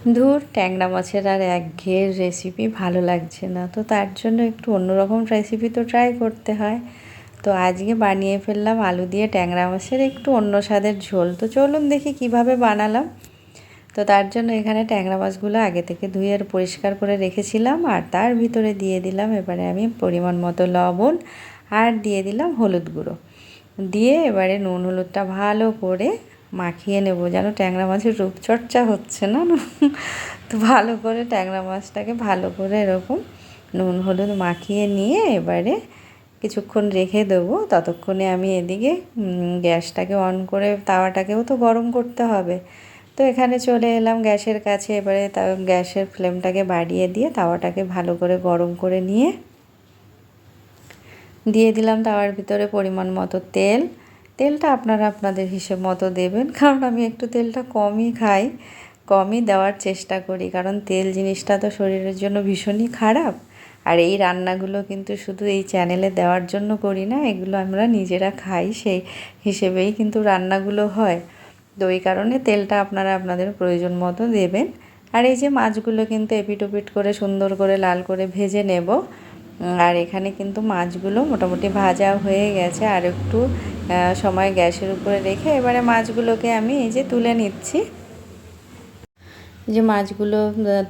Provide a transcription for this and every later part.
ধুর, ট্যাংরা মাছের আর একঘেয়ের রেসিপি ভালো লাগছে না। তো তার জন্য একটু অন্যরকম রেসিপি তো ট্রাই করতে হয়। তো আজকে বানিয়ে ফেললাম আলু দিয়ে ট্যাংরা মাছের একটু অন্য স্বাদের ঝোল। তো চলুন দেখি কীভাবে বানালাম। তো তার জন্য এখানে ট্যাংরা মাছগুলো আগে থেকে ধুয়ে আর পরিষ্কার করে রেখেছিলাম আর তার ভিতরে দিয়ে দিলাম এবারে আমি পরিমাণ মতো লবণ আর দিয়ে দিলাম হলুদ গুঁড়ো। দিয়ে এবারে নুন হলুদটা ভালো করে মাখিয়ে নেব। যেন ট্যাংরা মাছের রূপচর্চা হচ্ছে না তো ভালো করে ট্যাংরা মাছটাকে ভালো করে এরকম নুন, হলুদ মাখিয়ে নিয়ে এবারে কিছুক্ষণ রেখে দেবো। ততক্ষণে আমি এদিকে গ্যাসটাকে অন করে তাওয়াটাকেও তো গরম করতে হবে। তো এখানে চলে এলাম গ্যাসের কাছে। এবারে তা, গ্যাসের ফ্লেমটাকে বাড়িয়ে দিয়ে তাওয়াটাকে ভালো করে গরম করে নিয়ে দিয়ে দিলাম তাওয়ার ভিতরে পরিমাণ মতো তেল। তেলটা আপনারা আপনাদের হিসেব মতো দেবেন, কারণ আমি একটু তেলটা কমই খাই, কমই দেওয়ার চেষ্টা করি, কারণ তেল জিনিসটা তো শরীরের জন্য ভীষণই খারাপ। আর এই রান্নাগুলো কিন্তু শুধু এই চ্যানেলে দেওয়ার জন্য করি না, এগুলো আমরা নিজেরা খাই, সেই হিসেবেই কিন্তু রান্নাগুলো হয়। তো ওই কারণে তেলটা আপনারা আপনাদের প্রয়োজন মতো দেবেন। আর এই যে মাছগুলো কিন্তু এপিট ওপিট করে সুন্দর করে লাল করে ভেজে নেব। আর এখানে কিন্তু মাছগুলো মোটামুটি ভাজা হয়ে গেছে, আর একটু সময় গ্যাসের উপরে রেখে এবারে মাছগুলোকে আমি এই যে তুলে নিচ্ছি। যে মাছগুলো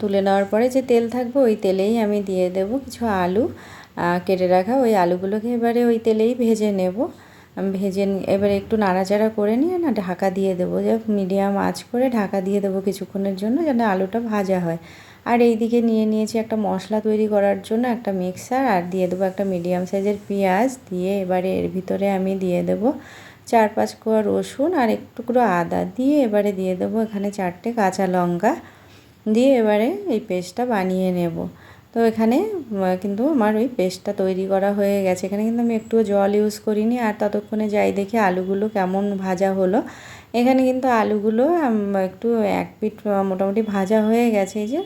তুলে নেওয়ার পরে যে তেল থাকবে ওই তেলেই আমি দিয়ে দেব কিছু আলু। কেটে রাখা ওই আলুগুলোকে এবারে ওই তেলেই ভেজে নেব। ভেজে এবারে একটু নাড়াচাড়া করে নিয়ে না ঢাকা দিয়ে দেবো। যে মিডিয়াম আঁচ করে ঢাকা দিয়ে দেবো কিছুক্ষণের জন্য, যেন আলুটা ভাজা হয়। আর এই দিকে নিয়ে নিয়েছি একটা মশলা তৈরি করার জন্য একটা মিক্সার আর দিয়ে দেবো একটা মিডিয়াম সাইজের পেঁয়াজ দিয়ে এবারে এর ভিতরে আমি দিয়ে দেবো চার পাঁচ কোয়া রসুন আর একটু টুকরো আদা দিয়ে এবারে দিয়ে দেবো এখানে চারটে কাঁচা লঙ্কা দিয়ে এবারে এই পেস্টটা বানিয়ে নেব। তো এখানে কিন্তু আমার ওই পেস্টটা তৈরি করা হয়ে গেছে। এখানে কিন্তু আমি একটু জল ইউজ করিনি আর ততক্ষণে যাই দেখি আলুগুলো কেমন ভাজা হলো। এখানে কিন্তু আলুগুলো একটু এক পিট মোটামুটি ভাজা হয়ে গেছে। এই যে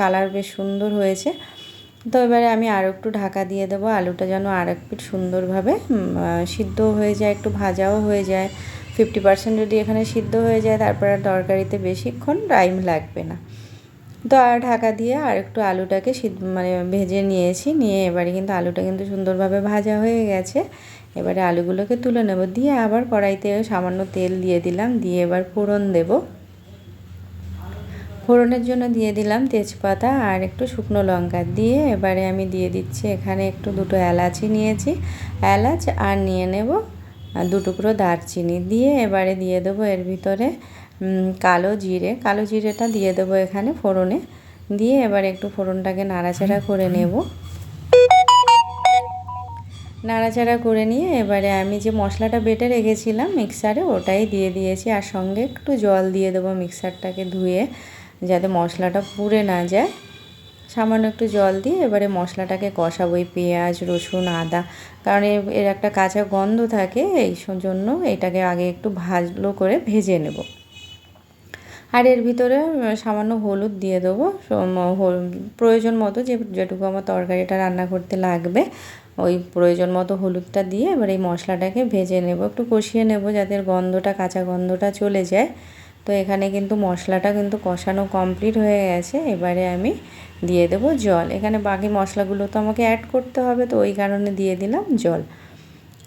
কালার বেশ সুন্দর হয়েছে। তো এবারে আমি আরও একটু ঢাকা দিয়ে দেবো। আলুটা যেন আর এক পিট সুন্দরভাবে সিদ্ধ হয়ে যায়, একটু ভাজাও হয়ে যায়। ফিফটি পার্সেন্ট যদি এখানে সিদ্ধ হয়ে যায়, তারপর আর তরকারিতে বেশিক্ষণ টাইম লাগবে না। ঢাকা দিয়ে আর একটু আলুটাকে সিদ্ধ মানে ভেজে নিয়েছি। নিয়ে এবারে কিন্তু আলুটা কিন্তু সুন্দরভাবে ভাজা হয়ে গেছে। এবারে আলুগুলোকে তুলে নেব। দিয়ে আবার কড়াইতে সামান্য তেল দিয়ে দিলাম। দিয়ে এবার ফোড়ন দেব। ফোড়নের জন্য দিয়ে দিলাম তেজপাতা আর একটু শুকনো লঙ্কা। দিয়ে এবারে আমি দিয়ে দিচ্ছি এখানে একটু দুটো এলাচি নিয়েছি। এলাচ আর নিয়ে নেব দু টুকরো দারচিনি। দিয়ে এবারে দিয়ে দেবো এর ভিতরে কালো জিরে, কালো জিরেটা দিয়ে দেবো এখানে ফোড়নে। দিয়ে এবার একটু ফোড়নটাকে নাড়াচাড়া করে নেব। নাড়াচাড়া করে নিয়ে এবারে আমি যে মশলাটা বেটে রেখেছিলাম মিক্সারে, ওটাই দিয়ে দিয়েছি। আর সঙ্গে একটু জল দিয়ে দেবো মিক্সারটাকে ধুয়ে, যাতে মশলাটা পুড়ে না যায়। সামান্য একটু জল দিয়ে এবারে মশলাটাকে কষাবো, এই পেঁয়াজ, রসুন, আদা। কারণ এর একটা কাঁচা গন্ধ থাকে, এই জন্য এটাকে আগে একটু ভালো করে ভেজে নেব। আর এর ভিতরে সামান্য হলুদ দিয়ে দেবো। প্রয়োজন মতো যে, যেটুকু আমার তরকারিটা রান্না করতে লাগবে, ওই প্রয়োজন মতো হলুদটা দিয়ে এবার এই মশলাটাকে ভেজে নেব। একটু কষিয়ে নেব যাতে গন্ধটা, কাঁচা গন্ধটা চলে যায়। তো এখানে কিন্তু মশলাটা কিন্তু কষানো কমপ্লিট হয়ে গেছে। এবারে আমি দিয়ে দেবো জল। এখানে বাকি মশলাগুলো তো আমাকে অ্যাড করতে হবে, তো ওই কারণে দিয়ে দিলাম জল।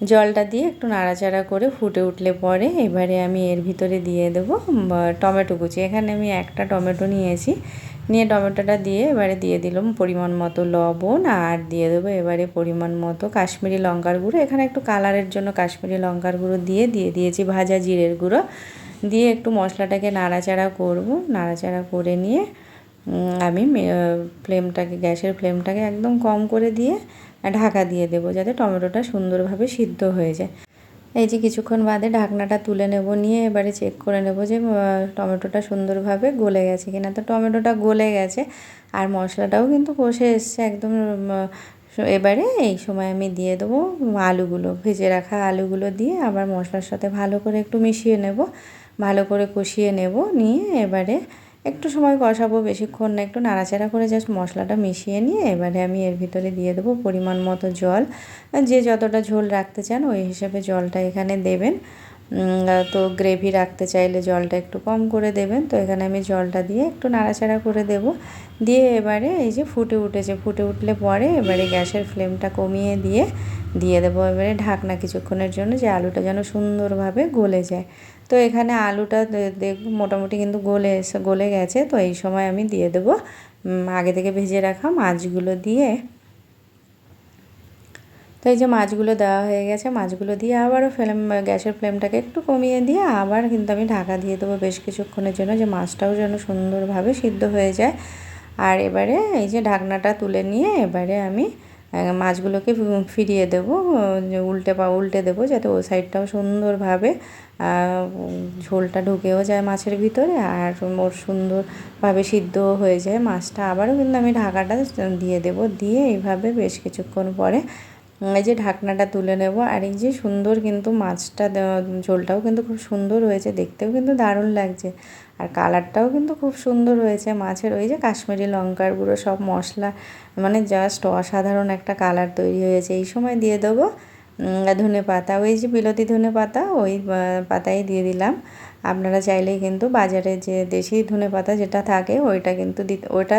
জলটা দিয়ে একটু নাড়াচাড়া করে ফুটে উঠলে পরে এবারে আমি এর ভিতরে দিয়ে দেবো টমেটো কুচি। এখানে আমি একটা টমেটো নিয়েছি। নিয়ে টমেটোটা দিয়ে এবারে দিয়ে দিলাম পরিমাণ মতো লবণ আর দিয়ে দেবো এবারে পরিমাণ মতো কাশ্মীরি লঙ্কার গুঁড়ো। এখানে একটু কালারের জন্য কাশ্মীরি লঙ্কার গুঁড়ো দিয়ে দিয়ে দিয়েছি ভাজা জিরের গুঁড়ো। দিয়ে একটু মশলাটাকে নাড়াচাড়া করব। নাড়াচাড়া করে নিয়ে আমি ফ্লেমটাকে, গ্যাসের ফ্লেমটাকে একদম কম করে দিয়ে ঢাকা দিয়ে দেবো যাতে টমেটোটা সুন্দরভাবে সিদ্ধ হয়ে যায়। এই যে কিছুক্ষণ বাদে ঢাকনাটা তুলে নেব, নিয়ে এবারে চেক করে নেব যে টমেটোটা সুন্দরভাবে গলে গেছে কিনা। তো টমেটোটা গলে গেছে আর মশলাটাও কিন্তু কষে এসছে একদম এবারে এই সময় আমি দিয়ে দেবো আলুগুলো, ভেজে রাখা আলুগুলো দিয়ে আবার মশলার সাথে ভালো করে একটু মিশিয়ে নেব, ভালো করে কষিয়ে নেব, নিয়ে এবারে একটু সময় কষাবো বেশিক্ষণ না, একটু নাড়াচাড়া করে জাস্ট মশলাটা মিশিয়ে নিয়ে এবারে আমি এর ভিতরে দিয়ে দেবো পরিমাণ মতো জল। যে যতটা ঝোল রাখতে চান ওই হিসেবে জলটা এখানে দেবেন। তো গ্রেভি রাখতে চাইলে জলটা একটু কম করে দেবেন। তো এখানে আমি জলটা দিয়ে একটু নাড়াচাড়া করে দেব। দিয়ে এবারে এই যে ফুটে উঠেছে, ফুটে উঠলে পরে এবারে গ্যাসের ফ্লেমটা কমিয়ে দিয়ে দিয়ে দেবো এবারে ঢাকনা কিছুক্ষণের জন্য যে আলুটা যেন সুন্দরভাবে গলে যায়। তো এখানে আলুটা দেখব মোটামুটি কিন্তু গলে এসে, গলে গেছে। তো এই সময় আমি দিয়ে দেবো আগে থেকে ভেজে রাখা মাছগুলো দিয়ে। তো এই যে মাছগুলো দেওয়া হয়ে গেছে, মাছগুলো দিয়ে আবারও ফ্লেম, গ্যাসের ফ্লেমটাকে একটু কমিয়ে দিয়ে আবার কিন্তু আমি ঢাকা দিয়ে দেবো বেশ কিছুক্ষণের জন্য, যে মাছটাও যেন সুন্দরভাবে সিদ্ধ হয়ে যায়। আর এবারে এই যে ঢাকনাটা তুলে নিয়ে এবারে আমি মাছগুলোকে ফিরিয়ে দেবো উল্টে পা, উল্টে দেবো যাতে ওই সাইডটাও সুন্দরভাবে ঝোলটা ঢুকেও যায় মাছের ভিতরে আর ওর সুন্দরভাবে সিদ্ধও হয়ে যায় মাছটা। আবারও কিন্তু আমি ঢাকাটা দিয়ে দেব, দিয়ে এইভাবে বেশ কিছুক্ষণ পরে এই যে ঢাকনাটা তুলে নেব আর এই যে সুন্দর কিন্তু মাছটা ঝোলটাও কিন্তু খুব সুন্দর হয়েছে, দেখতেও কিন্তু দারুণ লাগছে। আর কালারটাও কিন্তু খুব সুন্দর হয়েছে, মাছের ওই যে কাশ্মীরি লঙ্কার গুঁড়ো, সব মশলা মানে জাস্ট অসাধারণ একটা কালার তৈরি হয়েছে। এই সময় দিয়ে দেবো ধনে পাতা, ওই যে বিলতি ধনে পাতা, ওই পাতাই দিয়ে দিলাম। আপনারা চাইলেই কিন্তু বাজারে যে দেশি ধনে পাতা যেটা থাকে, ওইটা কিন্তু দিতে ওইটা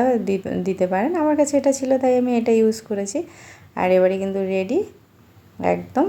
দিতে পারেন। আমার কাছে এটা ছিল, তাই আমি এটা ইউজ করেছি। আর এবারে কিন্তু রেডি একদম